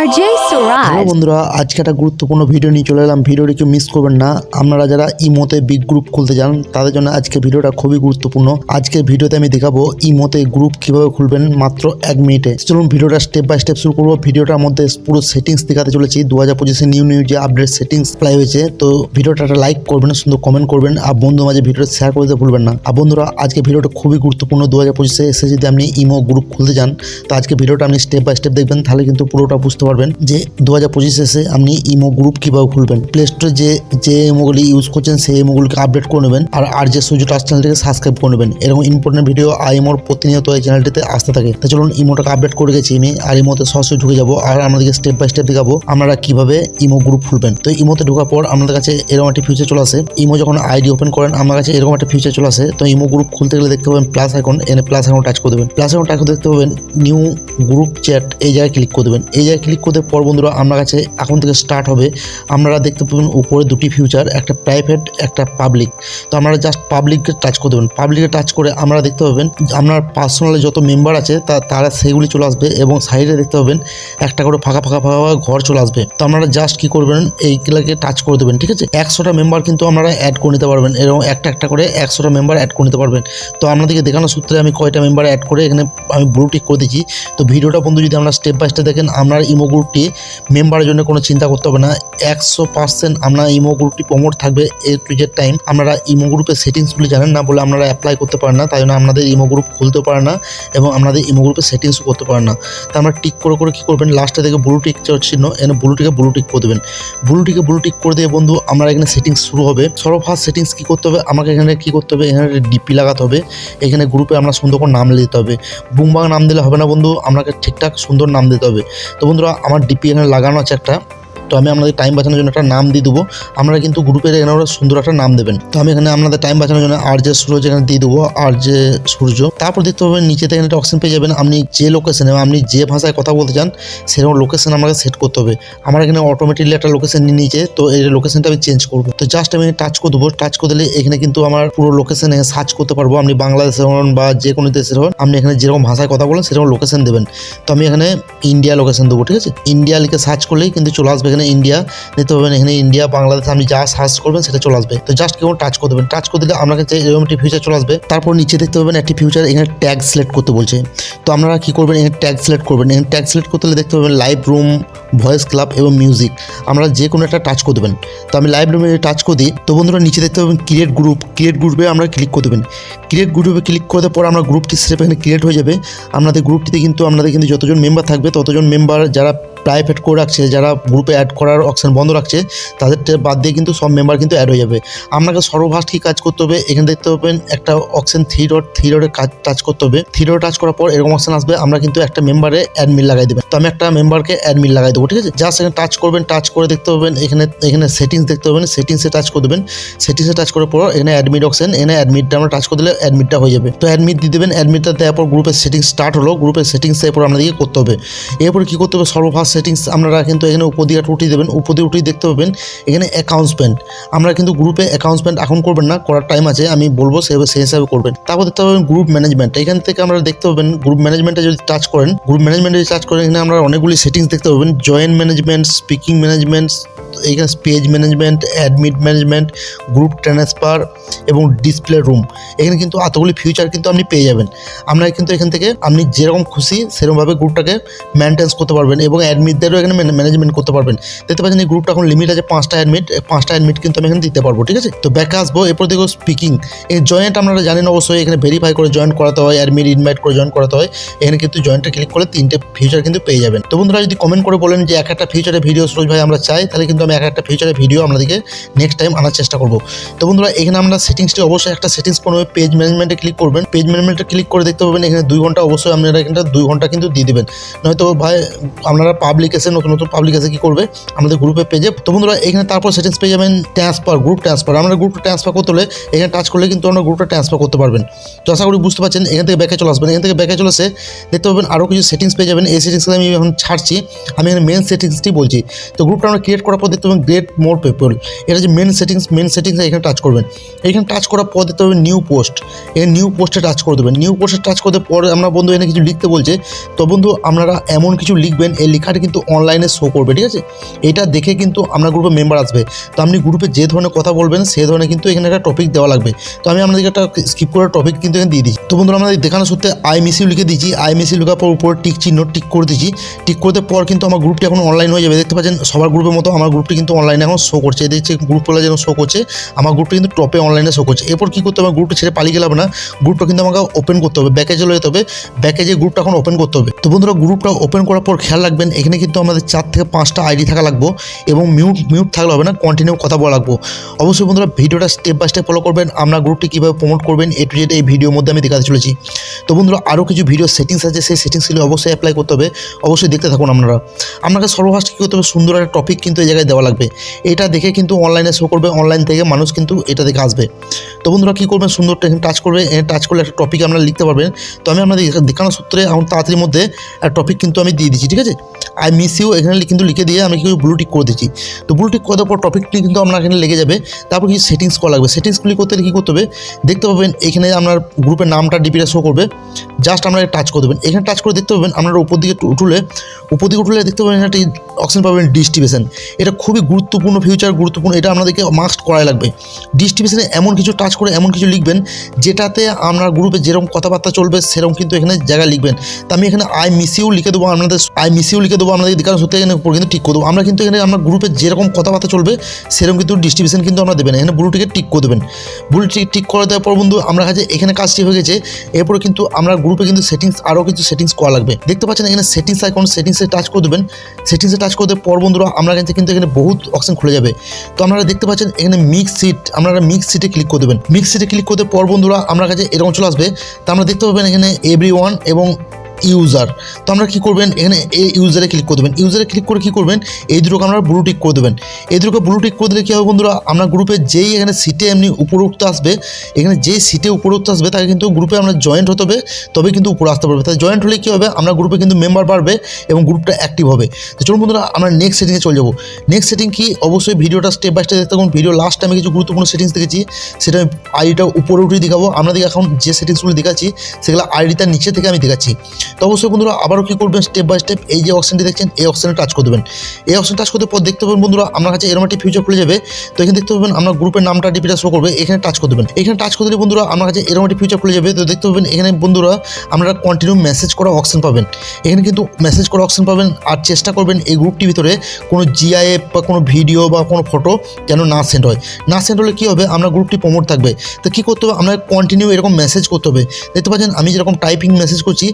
Suraj. বন্ধুরা, আজকে একটা গুরুত্বপূর্ণ ভিডিও নিয়ে চলে এলাম। ভিডিওটি কেউ মিস করবেন না। আপনারা যারা ইমোতে বিগ গ্রুপ খুলতে চান, তাদের জন্য আজকে ভিডিওটা খুবই গুরুত্বপূর্ণ। আজকের ভিডিওতে আমি দেখাবো ইমোতে গ্রুপ কীভাবে খুলবেন মাত্র এক মিনিটে। চলুন ভিডিওটা স্টেপ বাই স্টেপ শুরু করব। ভিডিওটার মধ্যে পুরো সেটিংস দেখাতে চলেছি। দু হাজার পঁচিশে নিউ নিউ যে আপডেট সেটিংস অ্যাপ্লাই হয়েছে, তো ভিডিওটা একটা লাইক করবেন সুন্দর কমেন্ট করবেন, আর বন্ধু মাঝে ভিডিওটা শেয়ার করে দিতে ভুলবেন না। আর বন্ধুরা, আজকে ভিডিওটা খুবই গুরুত্বপূর্ণ। দু হাজার পঁচিশে এসে যদি আপনি ইমো গ্রুপ খুলতে চান, তো আজকে ভিডিওটা আপনি স্টেপ বাই স্টেপ দেখবেন, তাহলে কিন্তু পুরোটা বুঝতে পারবেন যে দু হাজার পঁচিশে এসে আপনি ইমো গ্রুপ কীভাবে খুলবেন? প্লে স্টোরে যে যে ইমোগুলি ইউজ করছেন সেই ইমোগুলিকে আপডেট করে নেবেন আর আর যে সুযোগ টাচ চ্যানেলটিকে সাবস্ক্রাইব করে নেবেন। এরকম ইম্পর্টেন্ট ভিডিও আর ইমোর প্রতিনিয়ত এই চ্যানেলটিতে আসতে থাকে। তো চলুন ইমোটাকে আপডেট করে গেছি আমি আর ইমোতে সরাসরি ঢুকে যাব আর আমাদেরকে স্টেপ বাই স্টেপ দেখাবো আপনারা কীভাবে ইমো গ্রুপ খুলবেন। তো ইমোতে ঢোকার পর আপনাদের কাছে এরকম একটা ফিউচার চলে আসে। ইমো যখন আইডি ওপেন করেন আমার কাছে এরকম একটা ফিউচার চলে আসে। তো ইমো গ্রুপ খুলতে গেলে দেখতে পাবেন প্লাস এখন এনে প্লাস এখন টাচ করে দেবেন। প্লাস এখন টাচ করে দেখতে পাবেন নিউ গ্রুপ চ্যাট এই জায়গায় ক্লিক করে দেবেন। এই জায়গায় ক্লিক করতে পর বন্ধুরা আপনার কাছে এখন থেকে স্টার্ট হবে। আপনারা দেখতে পাবেন উপরে দুটি ফিউচার একটা প্রাইভেট একটা পাবলিক তো আপনারা জাস্ট পাবলিককে টাচ করে দেবেন পাবলিকে টাচ করে আপনারা দেখতে পাবেন, আপনার পার্সোনালি যত মেম্বার আছে, তা, তারা সেগুলি চলে আসবে এবং সাইডে দেখতে পাবেন, একটা করে ফাঁকা ফাঁকা ফাঁকা ঘর চলে আসবে। তো আপনারা জাস্ট কি করবেন, এইগুলোকে টাচ করে দেবেন, ঠিক আছে? একশোটা মেম্বার কিন্তু আপনারা অ্যাড করে নিতে পারবেন এরকম একটা একটা করে একশোটা মেম্বার অ্যাড করে নিতে পারবেন। তো আপনাদেরকে দেখানোর সূত্রে আমি কয়টা মেম্বার অ্যাড করে এখানে আমি ব্লু টিক করে দিচ্ছি। তো ভিডিওটা বন্ধু যদি আমরা স্টেপ বাই স্টেপ দেখেন, আপনার ইমো গ্রুপটি মেম্বারের জন্য কোনো চিন্তা করতে হবে না। একশো পার্সেন্ট আপনার ইমো গ্রুপটি প্রমোট থাকবে এ টু জেড টাইম। আপনারা ইমো গ্রুপের সেটিংসগুলি জানেন না বলে আপনারা অ্যাপ্লাই করতে পারেন না, তাই জন্য আপনাদের ইমো গ্রুপ খুলতে পারে না এবং আপনাদের ইমো গ্রুপের সেটিংসও করতে পারেন না। তা আমরা টিক করে করে কী করবেন লাস্টে থেকে ব্লু টিক চিহ্ন, এখানে ব্লু টিকে ব্লু টিক করে দেবেন। ব্লু টিকে ব্লু টিক করে দিয়ে বন্ধু, আমরা এখানে সেটিংস শুরু হবে। সর্বফার্স্ট সেটিংস কী করতে হবে, আমাকে এখানে কী করতে হবে, এখানে ডিপি লাগাতে হবে। এখানে গ্রুপে আমরা সুন্দর করে নাম দিতে হবে। বুমবাং নাম দিলে হবে না বন্ধু আপনাকে ঠিকঠাক সুন্দর নাম দিতে হবে। তো বন্ধুরা আমার ডিপি এ লাগানো আছে একটা। তো আমি আপনাদের টাইম বাঁচানোর জন্য একটা নাম দিয়ে দেবো। আমরা কিন্তু গ্রুপের এখানে ওরা সুন্দর একটা নাম দেবেন। তো আমি এখানে আপনাদের টাইম বাঁচানোর জন্য আর যে সূর্য এখানে দিয়ে দেবো আর যে সূর্য তারপর দেখতে পাবেন নিচেতে এখানে একটা অপশন পেয়ে যাবেন। আপনি যে লোকেশনে আপনি যে ভাষায় কথা বলতে চান, সেরকম লোকেশন আমাকে সেট করতে হবে। আমার এখানে অটোমেটিকলি একটা লোকেশন নিয়ে নিয়েছে, তো এই লোকেশনটা আমি চেঞ্জ করব। তো জাস্ট আমি টাচ করে দেবো। টাচ করে দিলে এখানে কিন্তু আমার পুরো লোকেশন সার্চ করতে পারব। আপনি বাংলাদেশের হন বা যে কোনো দেশের হন, আপনি এখানে যেরকম ভাষায় কথা বলেন, সেরকম লোকেশন দেবেন। তো আমি এখানে ইন্ডিয়া লোকেশন দেবো, ঠিক আছে? ইন্ডিয়া লিখে সার্চ করলেই কিন্তু চলে আসবে এখানে। ইন্ডিয়া দেখতে পাবেন এখানে ইন্ডিয়া বাংলাদেশ আপনি যা সার্চ করবেন সেটা চলে আসবে। তো জাস্ট কেমন টাচ করে দেবেন টাচ করে দিলে আপনার কাছে এরকম একটি ফিউচার চলে আসবে। তারপর নিচে দেখতে পাবেন একটি ফিউচার এখানে ট্যাগ সিলেক্ট করতে বলছে। তো আপনারা কী করবেন? এখানে ট্যাগ সিলেক্ট করবেন। এখানে ট্যাগ সিলেক্ট করতে হলে দেখতে পাবেন লাইভ রুম ভয়েস ক্লাব এবং মিউজিক আমরা যে কোনো একটা টাচ করে দেবেন তো আমি লাইভ রুমে টাচ করে। দিই তো বন্ধুরা, নিচে দেখতে পাবেন ক্রিয়েট গ্রুপ ক্রিয়েট গ্রুপে আমরা ক্লিক করে দেবেন ক্রিয়েট গ্রুপে ক্লিক করে দেওয়ার পর আমরা গ্রুপটি সেপ এখানে ক্রিয়েট হয়ে যাবে। আপনাদের গ্রুপটিতে কিন্তু, আপনাদের কিন্তু যতজন মেম্বার থাকবে, ততজন মেম্বার যারা প্রাইভেট করে রাখছে, যারা গ্রুপে অ্যাড করার অপশন বন্ধ রাখছে তাদের বাদ দিয়ে কিন্তু সব মেম্বার কিন্তু অ্যাড হয়ে যাবে। আপনাকে সর্বভাস কী কাজ করতে হবে? এখানে দেখতে পাবেন একটা অপশন থ্রি ডট থ্রি ডটে কাজ টাচ করতে হবে। থ্রি ডট টাচ করার পর এরকম অপশন আসবে, আমরা কিন্তু একটা মেম্বারে অ্যাডমিল লাগাই দেবেন তো আমি একটা মেম্বারকে অ্যাডমিল লাগাই দেবো, ঠিক আছে? জাস্ট এখানে টাচ করবেন টাচ করে দেখতে পাবেন, এখানে এখানে সেটিংস দেখতে পাবেন সেটিংসে টাচ করে দেবেন। সেটিংসে টাচ করার পর এখানে অ্যাডমিট অপশন এখানে অ্যাডমিটটা আমরা টাচ করে দিলে অ্যাডমিটটা হয়ে যাবে। তো অ্যাডমিট দিয়ে দেবেন অ্যাডমিটটা দেওয়ার পর গ্রুপের সেটিংস স্টার্ট হলো গ্রুপের সেটিংস এরপর আপনাদেরকে করতে হবে। এরপর কী করতে হবে? সর্বফার্স্ট সেটিংস আপনারা কিন্তু এখানে একটা উঠিয়ে দেবেন, উপর উঠি দেখতে পাবেন এখানে অ্যাকাউন্টস পেন্ট আমরা কিন্তু গ্রুপে অ্যাকাউন্টস পেন্ট এখন করবেন না, করার টাইম আছে, আমি বলব সে সেই হিসাবে করবেন। তারপর দেখতে পাবেন গ্রুপ ম্যানেজমেন্ট এখান থেকে আমরা দেখতে পাবেন গ্রুপ ম্যানেজমেন্টে যদি টাচ করেন গ্রুপ ম্যানেজমেন্টে যদি টাচ করেন, এখানে আমরা অনেকগুলি সেটিংস দেখতে পাবেন জয়েন্ট ম্যানেজমেন্ট স্পিকিং ম্যানেজমেন্ট এখানে page management admit management group transfer এবং ডিসপ্লে রুম এখানে কিন্তু এতগুলি ফিউচার কিন্তু আপনি পেয়ে যাবেন। আপনারা কিন্তু এখান থেকে আপনি যেরকম খুশি সেরকমভাবে গ্রুপটাকে মেনটেন্স করতে পারবেন এবং অ্যাডমিটদেরও এখানে ম্যানেজমেন্ট করতে পারবেন। দেখতে পাচ্ছেন এই গ্রুপটা এখন লিমিট আছে পাঁচটা অ্যাডমিট পাঁচটা অ্যাডমিট কিন্তু আমি এখানে দিতে পারব, ঠিক আছে? তো ব্যাকে আসব, এরপর দেখো স্পিকিং এই জয়েন্ট আপনারা জানেন অবশ্যই এখানে ভেরিফাই করে জয়েন করাতে হয় অ্যাডমিট ইনভাইট করে জয়েন করাতে হয়। এখানে কিন্তু জয়েন্টটা ক্লিক করলে তিনটে ফিউচার কিন্তু পেয়ে যাবেন। তো বন্ধুরা যদি কমেন্ট করে বলেন যে এক একটা ফিউচারের ভিডিও সুরজ ভাই আমরা চাই, তাহলে কিন্তু আমি এক একটা ফিউচারের ভিডিও আপনাদেরকে নেক্সট টাইম আনার চেষ্টা করব। তো বন্ধুরা, এখানে আমরা সেটিংসটি অবশ্যই একটা সেটিংস করবে পেজ ম্যানেজমেন্টে ক্লিক করবেন। পেজ ম্যানেজমেন্টে ক্লিক করে দেখতে পাবেন, এখানে দুই ঘণ্টা অবশ্যই আপনারা এখানটা দুই ঘণ্টা কিন্তু দিয়ে দেবেন। নয়তো ভাই, আপনারা পাবলিক এসে, নতুন নতুন পাবলিক এসে কী করবে? আমাদের গ্রুপে পেজে তো বন্ধুরা, এখানে তারপর সেটিংস পেয়ে যাবেন ট্রান্সফার গ্রুপ ট্রান্সফার আমরা গ্রুপটা ট্রান্সফার করতে হলে এখানে টাচ করলে কিন্তু আমরা গ্রুপটা ট্রান্সফার করতে পারবেন। তো আশা করি বুঝতে পারছেন, এখান থেকে ব্যাকে চলে আসবেন। এখান থেকে ব্যাকে চলে এসে দেখতে পাবেন আরও কিছু সেটিংস পেয়ে যাবেন। এই সেটিংসগুলো আমি এখন ছাড়ছি। আমি এখানে মেন সেটিংসটি বলছি। তো গ্রুপটা আমরা ক্রিয়েট করার পর দেখতে পাবেন গ্রেট মোর পেপল এটা যে মেন সেটিংস মেন সেটিংস এখানে টাচ করবেন। এখানে টাচ করার পর দেখতে পাবেন নিউ পোস্ট এখানে নিউ পোস্টে টাচ করে দেবেন। নিউ পোস্টে টাচ করতে পরে আমরা বন্ধু এখানে কিছু লিখতে বলছে। তো বন্ধু, আপনারা এমন কিছু লিখবেন, এই লেখাটা কিন্তু অনলাইনে শো করবে, ঠিক আছে? এটা দেখে কিন্তু আপনার গ্রুপে মেম্বার আসবে। তো আপনি গ্রুপে যে ধরনের কথা বলবেন, সে ধরনের কিন্তু এখানে একটা টপিক দেওয়া লাগবে। তো আমি আপনাদেরকে একটা স্কিপ করার টপিক কিন্তু এখানে দিয়ে দিচ্ছি। তো বন্ধুরা আমাদের দেখানো সত্ত্বে আই মিসিউ লিখে দিয়েছি। আই মিসিউ লেখার পর উপর টিক চিহ্ন টিক করে দিয়েছি। টিক করতে পর কিন্তু আমার গ্রুপটি এখন অনলাইন হয়ে যাবে। দেখতে পাচ্ছেন, সবার গ্রুপের মতো আমার গ্রুপটি কিন্তু অনলাইনে এখন শো করছে। দেখছি গ্রুপগুলো যেন শো করছে, আমার গ্রুপটি কিন্তু টপে অনলাইনে শো করছে। এরপর কী করতে হবে? গ্রুপটা ছেড়ে পালিয়ে গেলাম না। গ্রুপটা কিন্তু আমাকে ওপেন করতে হবে। ব্যাকে চলে যেতে হবে। ব্যাকে যে গ্রুপটা এখন ওপেন করতে হবে। তো বন্ধুরা গ্রুপটা ওপেন করার পর খেয়াল রাখবেন, এখানে কিন্তু আমাদের চার থেকে পাঁচটা আইডি থাকা লাগবো এবং মিউট মিউট থাকলে হবে না কন্টিনিউ কথা বলা লাগবো। অবশ্যই বন্ধুরা, ভিডিওটা স্টেপ বাই স্টেপ ফলো করবেন আপনার গ্রুপটি কীভাবে প্রমোট করবেন এ টু জেড এই ভিডিওর মধ্যে আমি দেখাতে চলেছি। তো বন্ধুরা আরও কিছু ভিডিও সেটিংস আছে, সেই সেটিংসগুলো অবশ্যই অ্যাপ্লাই করতে হবে। অবশ্যই দেখতে থাকুন আপনারা। আপনাকে সর্বফার্স্ট কী করতে হবে? সুন্দর একটা টপিক কিন্তু এই জায়গায় দেওয়া লাগবে। এটা দেখে কিন্তু অনলাইনে শো করবে অনলাইন থেকে মানুষ কিন্তু এটা দেখে আসবে। তো বন্ধুরা কী করবেন? সুন্দরটা এখানে টাচ করবে টাচ করলে একটা টপিক আপনারা লিখতে পারবেন। তো আমি আপনাদের দেখানোর সূত্রে এখন তাড়াতাড়ির মধ্যে একটা টপিক কিন্তু আমি দিয়ে দিচ্ছি, ঠিক আছে? আই মিস ইউ এখানে কিন্তু লিখে দিয়ে আমি কিন্তু ব্লু টিক করে দিচ্ছি। তো ব্লু করার পর টপিকটি কিন্তু আপনার এখানে লেগে যাবে। তারপর কিছু সেটিংস করা লাগবে। সেটিংসগুলি করতে কী করতে হবে? দেখতে পাবেন এখানে আপনার গ্রুপের নামটা ডিপিটা শো করবে। জাস্ট আপনারা টাচ করে দেবেন। এখানে টাচ করে দেখতে পাবেন আপনারা উপর দিকে উঠলে, উপর দিকে উঠলে দেখতে পাবেন একটা অপশন পাবেন ডিস্ট্রিবিউশন এটা খুবই গুরুত্বপূর্ণ ফিউচার গুরুত্বপূর্ণ, এটা আপনাদেরকে মাস্ট করাই লাগবে। ডিস্ট্রিবিউশনে এমন কিছু টাচ করে, এমন কিছু লিখবেন, যেটাতে আপনার গ্রুপে যেরকম কথাবার্তা চলবে, সেরকম কিন্তু এখানে জায়গায় লিখবেন। তো আমি এখানে আই মিস ইউ লিখে দেবো আপনাদের আই মিস ইউ লিখে দেবো আপনাদের দেখানো সত্যি এখানে কিন্তু ঠিক করে দেবো আমরা কিন্তু এখানে আমরা গ্রুপে যেরকম কথাবার্তা চলবে, সেরকম কিন্তু ডিস্ট্রিবিউশন কিন্তু আমরা দেবেন এখানে ব্লুটিকে টিক করে দেবেন। ব্লু টিক টিক করে দেওয়ার পর বন্ধু, আমরা কাছে এখানে কাজটি হয়ে গেছে। এরপরে কিন্তু আমরা গ্রুপে কিন্তু সেটিংস আরও কিছু সেটিংস করা লাগবে। দেখতে পাচ্ছেন এখানে সেটিংস আইকন সেটিংসে টাচ করে দেবেন। সেটিংসে টাচ করে দেওয়ার পর বন্ধুরা, আমরা কিন্তু এখানে বহুত অপশন খুলে যাবে। তো আপনারা দেখতে পাচ্ছেন এখানে মিক্স সিট আপনারা মিক্স সিটে ক্লিক করে দেবেন। মিক্স সিটে ক্লিক করতে পর বন্ধুরা, আপনার কাছে এরকম চলে আসবে। তো আমরা দেখতে পাবেন এখানে এভরি এবং ইউজার তো আমরা কী করবেন? এখানে এই ইউজারে ক্লিক করে দেবেন। ইউজারে ক্লিক করে কী করবেন? এই দুটোকে আমরা ব্লু টিক করে দেবেন। এই দুটোকে ব্লু টিক করে দিলে কী হবে বন্ধুরা? আমরা গ্রুপে যেই এখানে সিটে এমনি উপরোক্ত আসবে, এখানে যেই সিটে উপরোক্ত আসবে, তাকে কিন্তু গ্রুপে আমরা জয়েন্ট হতে হবে তবে কিন্তু উপরে আসতে পারবে। তাই জয়েন্ট হলে কী হবে? আমরা গ্রুপে কিন্তু মেম্বার বাড়বে এবং গ্রুপটা অ্যাক্টিভ হবে। তো চলুন বন্ধুরা, আমরা নেক্সট সেটিংয়ে চলে যাব। নেক্সট সেটিং কি? অবশ্যই ভিডিওটা স্টেপ বাই স্টেপ দেখতে থাকুন। ভিডিও লাস্ট টাইমে কিছু গুরুত্বপূর্ণ সেটিংস দেখেছি, সেটা আমি আইডিটা উপরে উঠে দেখাবো। আপনাদের এখন যে সেটিংসগুলো দেখাচ্ছি, সেগুলো আইডিটার নিচে থেকে আমি দেখাচ্ছি। তো অবশ্যই বন্ধুরা, আবারও কী করবেন? স্টেপ বাই স্টেপ এই যে অপশানটি দেখছেন, এই অপশানে টাচ করে দেবেন। এই অপশান টাচ করতে পর দেখতে পাবেন বন্ধুরা, আপনার কাছে এরকম একটি ফিউচার খুলে যাবে। তো এখানে দেখতে পাবেন, আপনার গ্রুপের নামটা ডিপিটা শো করবে, এখানে টাচ করে দেবেন। এখানে টাচ করে দিলে বন্ধুরা, আপনার কাছে এরকম একটি ফিউচার খুলে যাবে। তো দেখতে পাবেন, এখানে বন্ধুরা, আপনারা কন্টিনিউ মেসেজ করা অপশন পাবেন। এখানে কিন্তু মেসেজ করা অপশন পাবেন, আর চেষ্টা করবেন এই গ্রুপটির ভিতরে কোনো জিআইএফ বা কোনো ভিডিও বা কোনো ফটো যেন না সেন্ড হয়। না সেন্ড হলে কী হবে? আপনার গ্রুপটি প্রমোট থাকবে। তো কী করতে হবে? আপনাকে কন্টিনিউ এরকম মেসেজ করতে হবে। দেখতে পাচ্ছেন, আমি যেরকম টাইপিং মেসেজ করছি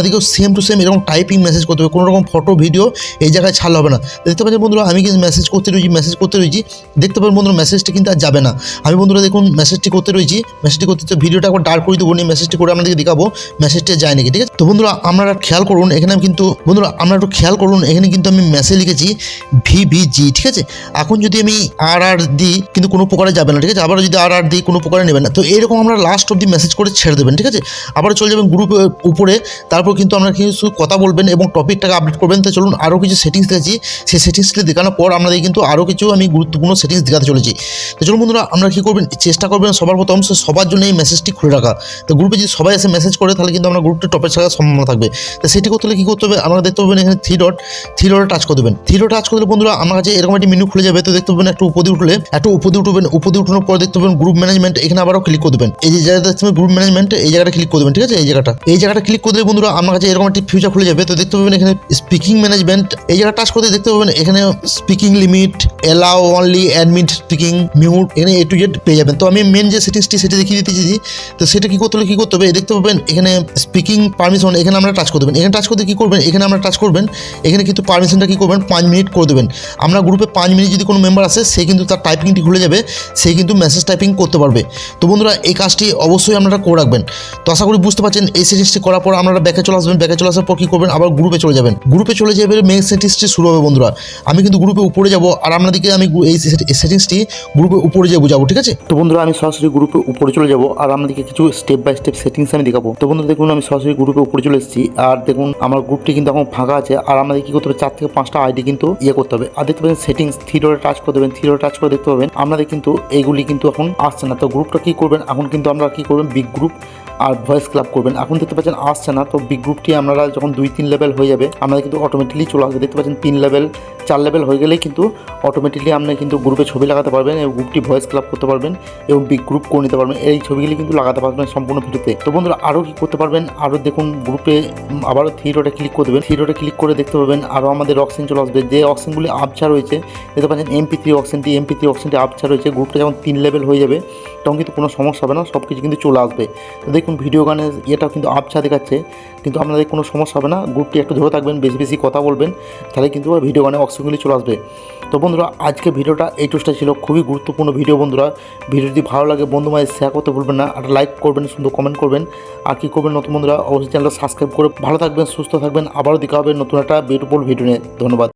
আপনাদেরকেও সেম টু সেম এরকম টাইপিং মেসেজ করতে হবে। কোনো রকম ফটো ভিডিও এই জায়গায় ছাড়লে হবে না। দেখতে পাচ্ছেন বন্ধুরা, আমি কিন্তু মেসেজ করতে রয়েছি মেসেজ করতে রয়েছি। দেখতে পাবেন বন্ধুরা মেসেজটি কিন্তু আর যাবে না। আমি বন্ধুরা দেখুন মেসেজটি করতে রয়েছি। মেসেজটি করতে ভিডিওটা একবার ডার্ক করে দেবো, নিয়ে মেসেজটি করে আপনাদেরকে দেখাবো। মেসেজটা যায় নাকি ঠিক আছে? তো বন্ধুরা, আপনারা খেয়াল করুন, এখানে আমি কিন্তু, বন্ধুরা, আপনারা একটু খেয়াল করুন, এখানে কিন্তু আমি মেসেজ লিখেছি ভিভিজি ঠিক আছে? এখন যদি আমি আর আর দিই কিন্তু কোনো প্রকারে যাবে না, ঠিক আছে? আবার যদি আর আর দিই কোনো প্রকারে নেবেন না, তো এরকম আমরা লাস্ট অব্দি মেসেজ করে ছেড়ে দেবেন, ঠিক আছে? আবার চলে যাবেন গ্রুপের উপরে, তারপর কিন্তু আমরা কিছু কথা বলবেন এবং টপিকটাকে আপডেট করবেন। তো চলুন আরও কিছু সেটিংস দেখেছি। সেই সেটিংসগুলি দেখানোর পর আপনাদের কিন্তু আরও কিছু আমি গুরুত্বপূর্ণ সেটিংস দেখাতে চলেছি। তো চলুন বন্ধুরা, আমরা কী করবেন? চেষ্টা করবেন সবার প্রথম সবার জন্য এই মেসেজটি খুলে রাখা। তো গ্রুপে যদি সবাই এসে মেসেজ করে, তাহলে কিন্তু আমরা গ্রুপটা টপে ছাড়ার সম্ভাবনা থাকবে। তো সেটি করতে হলে কী করতে হবে? আমরা দেখতে পাবেন এখানে থ্রি ডট থ্রি ডটে টাচ করে দেবেন। থ্রি ডট টাচ করে দিলে বন্ধুরা, আমার কাছে এরকম একটি মেনু খুলে যাবে। তো দেখতে পাবেন একটু উপদি উঠলে, একটু উপদি উঠবেন। উপদি উঠানোর পর দেখতে পাবেন গ্রুপ ম্যানেজমেন্ট এখানে আবারও ক্লিক করে দেবেন। এই যে জায়গাটা দেখতে পাবেন গ্রুপ ম্যানেজমেন্ট এই জায়গাটা ক্লিক করে দেবেন, ঠিক আছে? এই জায়গাটা। এই জায়গাটা ক্লিক করে দিলে বন্ধুরা আমার কাছে এরকম একটি ফিউচার খুলে যাবে, তো দেখতে পাবেন এখানে স্পিকিং ম্যানেজমেন্ট এই জায়গাটা টাচ করতে দেখতে পাবেন এখানে speaking limit allow only admit speaking mute এখানে এ টু জেড পেয়ে যাবেন। তো আমি মেন যে সেটিংসটি সেটি দেখিয়ে দিতে চাইছি, তো সেটা কী করতে হলে কী করতে হবে দেখতে পাবেন, এখানে স্পিকিং পারমিশন এখানে আমরা টাচ করে দেবেন এখানে টাচ করতে কী করবেন, এখানে আমরা টাচ করবেন, এখানে কিন্তু পারমিশনটা কী করবেন, পাঁচ মিনিট করে দেবেন। আমরা গ্রুপে পাঁচ মিনিট যদি কোনো মেম্বার আসে, সে কিন্তু তার টাইপিংটি খুলে যাবে, সে কিন্তু মেসেজ টাইপিং করতে পারবে। তো বন্ধুরা, এই কাজটি অবশ্যই আপনারা করে রাখবেন। তো আশা করি বুঝতে পারছেন, এই সেটিংসটি করার পর আপনারা ব্যাকে ব্যাকে চলে আসবেন ব্যাকে চলে আসার পর কী করবেন? আবার গ্রুপে চলে যাবেন। গ্রুপে চলে যাবে মেক সেটিংসটি শুরু হবে বন্ধুরা। আমি কিন্তু গ্রুপে উপরে যাব, আর আপনাদেরকে আমি এই সেটিংসটি গ্রুপে উপরে যেয়ে বোঝাবো, ঠিক আছে? তো বন্ধুরা, আমি সরাসরি গ্রুপে উপরে চলে যাব, আর আপনাদেরকে কিছু স্টেপ বাই স্টেপ সেটিংস আমি দেখাবো। তো বন্ধুরা, দেখুন, আমি সরাসরি গ্রুপে উপরে চলে এসেছি, আর দেখুন, আমার গ্রুপটি কিন্তু এখন ফাঁকা আছে, আর আমাদের কি করতে হবে? চার থেকে পাঁচটা আইডি কিন্তু ইয়ে করতে হবে। আর দেখতে পাবেন সেটিংস থ্রিডোরে টাচ করে দেবেন থ্রিডোরে টাচ করে দেখতে পাবেন, আপনাদের কিন্তু এইগুলি কিন্তু এখন আসছে না। তো গ্রুপটা কি করবেন? এখন কিন্তু আমরা কি করবেন? বিগ গ্রুপ আর ভয়েস ক্লাব করবেন। এখন দেখতে পাচ্ছেন আসছে না, তো বিগ গ্রুপটি আপনারা যখন দুই, তিন লেভেল হয়ে যাবে, আপনাদের কিন্তু অটোমেটিকলি চলে আসবে। দেখতে পাচ্ছেন তিন লেভেল চার লেভেল হয়ে গেলেই কিন্তু অটোমেটিকলি আপনি কিন্তু গ্রুপে ছবি লাগাতে পারবেন এবং গ্রুপটি ভয়েস ক্লাব করতে পারবেন এবং বিগ গ্রুপ করে নিতে পারবেন। এই ছবিগুলি কিন্তু লাগাতে পারবেন সম্পূর্ণ ভিডিওতে। তো বন্ধুরা, আরও কি করতে পারবেন? আরও দেখুন গ্রুপে আবারও থ্রিডোটা ক্লিক করে দেবেন। থ্রিডোটা ক্লিক করে দেখতে পাবেন, আরও আমাদের অপশন চলে আসবে। যে অপশনগুলি আপছা রয়েছে, দেখতে পাচ্ছেন এমপি থ্রি অপশনটি এমপি থ্রি অপশনটি আপছা রয়েছে। গ্রুপটা যখন তিন লেভেল হয়ে যাবে তখন কিন্তু কোনো সমস্যা হবে না সব কিছু কিন্তু চলে আসবে। তো দেখুন ভিডিও গানের ইয়েটাও কিন্তু আপছা দেখাচ্ছে, কিন্তু আপনাদের কোনো সমস্যা হবে না গ্রুপটি একটু ধরে থাকবেন, বেশি বেশি কথা বলবেন, তাহলে কিন্তু ভিডিও গানে অপশনগুলি চলে আসবে। তো বন্ধুরা, আজকে ভিডিওটা এই টুসটা ছিল, খুবই গুরুত্বপূর্ণ ভিডিও বন্ধুরা। ভিডিও যদি ভালো লাগে, বন্ধু মায়ের শেয়ার করতে ভুলবেন না, আর লাইক করবেন, সুন্দর কমেন্ট করবেন। আর কী করবেন নতুন বন্ধুরা, অবশ্যই চ্যানেলটা সাবস্ক্রাইব করে ভালো থাকবেন, সুস্থ থাকবেন, আবারও দেখা হবে নতুন একটা বিউটিফুল ভিডিও নিয়ে। ধন্যবাদ।